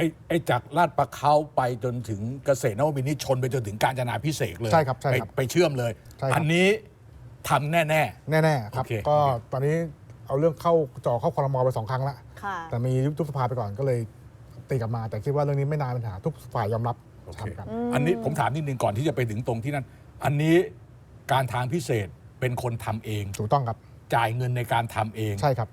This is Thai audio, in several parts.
อ้ไอ้จากลาดประเขาไปจนถึงเกษตรนวมินทร์นี่ชนไปจนถึงกาญจนาพิเศษกเลยใช่ครับใช่ครับไปไปเชื่อมเลย ใช่ครับ อันนี้ทำแน่ แน่ ๆ ครับ โอเค ก็โอเคตอนนี้เอาเรื่องเข้าจอเข้าคอรมอไปสองครั้งละค่ะ แต่มียุบสภาไปก่อนก็เลยตีกลับมา แต่คิดว่าเรื่องนี้ไม่นานปัญหาทุกฝ่ายยอมรับๆโอเคทำกัน อันนี้ผมถามนิดนึงก่อนที่จะไปถึงตรงที่นั่น อันนี้การทางพิเศษเป็นคนทำเอง ถูกต้องครับ จ่ายเงินในการทำเอง ใช่ครับ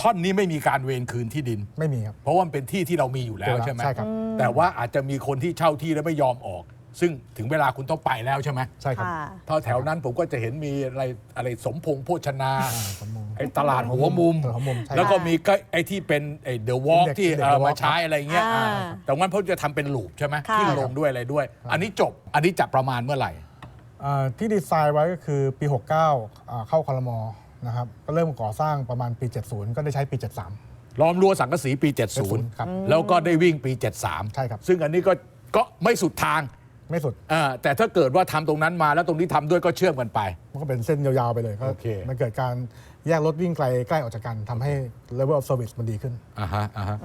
ท่อนนี้ไม่มีการเวรคืนที่ดิน ไม่มีครับ เพราะว่ามันเป็นที่ที่เรามีอยู่แล้วใช่ไหมใช่ครับ แต่ว่าอาจจะมีคนที่เช่าที่แล้วไม่ยอมออก ซึ่งถึงเวลาคุณต้องไปแล้วใช่ไหมใช่ครับค่ะถ้าแถวนั้นผมก็จะเห็นมีอะไรอะไรสมพงษ์โภชนา อ่าสมมุติไอ้ตลาดหัวมุม ตลาดหัวมุมใช่ แล้วก็มีก็ไอ้ที่เป็นไอ้เดอะวอล์ก Index ที่ Index เอ่อ The Walk มาใช้อะไรเงี้ยอ่าอ่าแต่ว่าเขาจะทำเป็นลูปใช่ไหมค่ะ ขึ้นลงด้วยอะไรด้วย อันนี้จบอันนี้จับประมาณเมื่อไหร่ อ่าที่ดีไซน์ไว้ก็คือปี 69อ่าเข้าคอรมอ นะครับก็เริ่มก่อสร้างประมาณปี 70 ก็ได้ใช้ปี 73 ล้อมรั้วสังกะสีปีครับ70แล้วก็ได้วิ่งปี 73 ใช่ครับ ซึ่งอันนี้ก็ก็ไม่สุดทางไม่สุดอ่าแต่ถ้าเกิดว่าทำตรงนั้นมาแล้วตรงนี้ทำด้วยก็เชื่อมกันไป มันก็เป็นเส้นยาวๆไปเลยก็โอเค มันเกิดการแยกรถวิ่งไกลใกล้ออกจากกันทำให้ level of service มันดีขึ้น อ่าฮะอ่าฮะ